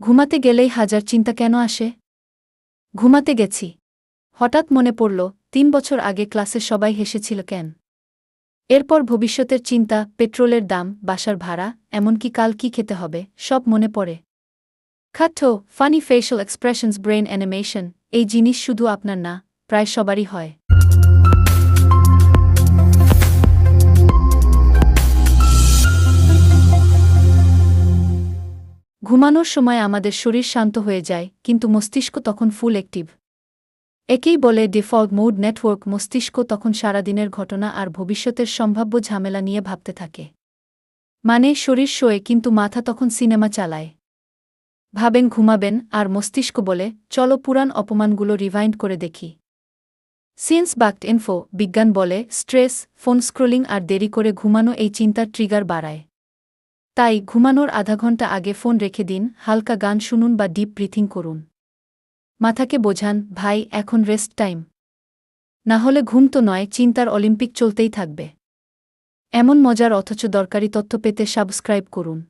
ঘুমাতে গেলেই হাজার চিন্তা কেন আসে? ঘুমাতে গেছি। হঠাৎ মনে পড়ল, তিন বছর আগে ক্লাসে সবাই হেসেছিল কেন? এরপর ভবিষ্যতের চিন্তা, পেট্রোলের দাম, বাসার ভাড়া, এমনকি কাল কি খেতে হবে, সব মনে পড়ে। খাট্টো funny facial expressions brain animation এই জিনিস শুধু আপনার না, প্রায় সবারই হয়। ঘুমানোর সময় আমাদের শরীর শান্ত হয়ে যায়, কিন্তু মস্তিষ্ক তখন ফুল অ্যাক্টিভ একেই বলে ডিফল্ট মোড নেটওয়ার্ক মস্তিষ্ক তখন সারাদিনের ঘটনা আর ভবিষ্যতের সম্ভাব্য ঝামেলা নিয়ে ভাবতে থাকে। মানে শরীর শোয়ে, কিন্তু মাথা তখন সিনেমা চালায়। ভাবেন ঘুমাবেন, আর মস্তিষ্ক বলে, চলো পুরাণ অপমানগুলো রিভাইন্ড করে দেখি। সিয়েন্স বাক্ট ইনফো বিজ্ঞান বলে স্ট্রেস ফোন স্ক্রোলিং আর দেরি করে ঘুমানো এই চিন্তার ট্রিগার বাড়ায়। তাই ঘুমানোর আধা ঘণ্টা আগে ফোন রেখে দিন, হালকা গান শুনুন বা ডিপ ব্রিথিং করুন। মাথাকে বোঝান, ভাই, এখন রেস্ট টাইম। না হলে ঘুম তো নয়, চিন্তার অলিম্পিক চলতেই থাকবে। এমন মজার অথচ দরকারি তথ্য পেতে সাবস্ক্রাইব করুন।